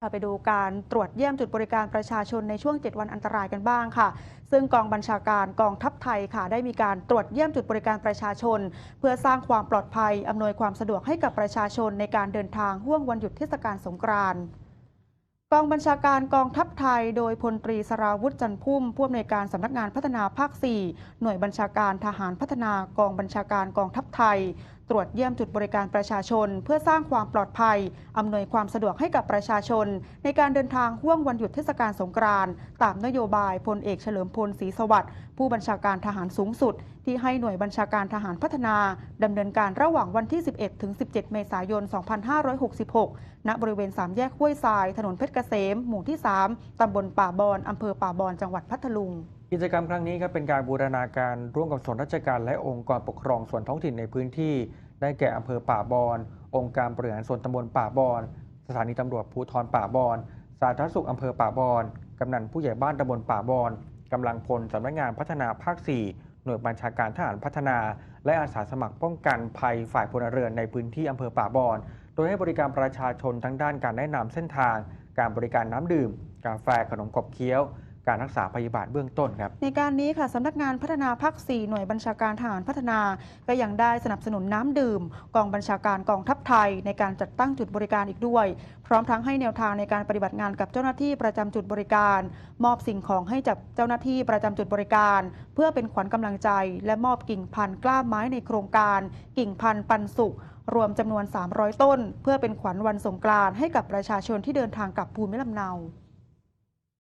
เราไปดูการตรวจเยี่ยมจุดบริการประชาชนในช่วง 7 วันอันตรายกันบ้างค่ะ ซึ่งกองบัญชาการกองทัพไทยค่ะ ได้มีการตรวจเยี่ยมจุดบริการประชาชน เพื่อสร้างความปลอดภัย อำนวยความสะดวกให้กับประชาชนในการเดินทางห่วงวันหยุดเทศกาลสงกรานต์กองบัญชาการกองทัพไทย โดยพลตรีสราวุธจันพุ่มผู้อำนวยการสำนักงานพัฒนาภาค 4 หน่วยบัญชาการทหารพัฒนากองบัญชาการกองทัพไทย ตรวจเยี่ยมจุดบริการประชาชน เพื่อสร้างความปลอดภัย อำนวยความสะดวกให้กับประชาชน ในการเดินทางห่วงวันหยุดเทศกาลสงกรานต์ตามนโยบายพลเอกเฉลิมพลศรีสวัสดิ์ผู้บัญชาการทหารสูงสุด ที่ให้หน่วยบัญชาการทหารพัฒนา ดำเนินการระหว่างวันที่ 11 ถึง 17 เมษายน 2566 ณ บริเวณสามแยกห้วยทราย ถนนเพชรเกษม หมู่ที่ 3 ตำบลป่าบอนอำเภอป่าบอน จังหวัดพัทลุง กิจกรรมครั้งนี้ครับเป็นการบูรณาการร่วมกับส่วนราชการและองค์กรปกครองส่วนท้องถิ่นในพื้นที่ ได้แก่อำเภอป่าบอนองค์การบริหารส่วนตำบลป่าบอนสถานีตำรวจภูธรป่าบอนสาธารณสุขอำเภอป่าบอนกำนันผู้ใหญ่บ้านตำบลป่าบอนกำลังพลสำนักงานพัฒนาภาค 4 หน่วยบัญชาการทหารพัฒนา และอาสาสมัครป้องกันภัยฝ่ายพลเรือนในพื้นที่อำเภอป่าบอนโดยให้บริการประชาชนทั้งด้านการแนะนำเส้นทาง การบริการน้ำดื่ม กาแฟขนมกบเคี้ยว การรักษาพยาบาลเบื้องต้นครับ ในการนี้ค่ะสำนักงานพัฒนาภาค 4 หน่วยบัญชาการทหารพัฒนา ก็ยังได้สนับสนุนน้ำดื่ม กองบัญชาการกองทัพไทย ในการจัดตั้งจุดบริการอีกด้วย พร้อมทั้งให้แนวทางในการปฏิบัติงานกับเจ้าหน้าที่ประจำจุดบริการ มอบสิ่งของให้กับเจ้าหน้าที่ประจำจุดบริการ เพื่อเป็นขวัญกำลังใจ และมอบกิ่งพันธุ์กล้าไม้ในโครงการ กิ่งพันธุ์ปันสุขรวมจำนวน 300 ต้น เพื่อเป็นขวัญวันสงกรานต์ให้กับประชาชนที่เดินทางกลับภูมิลำเนา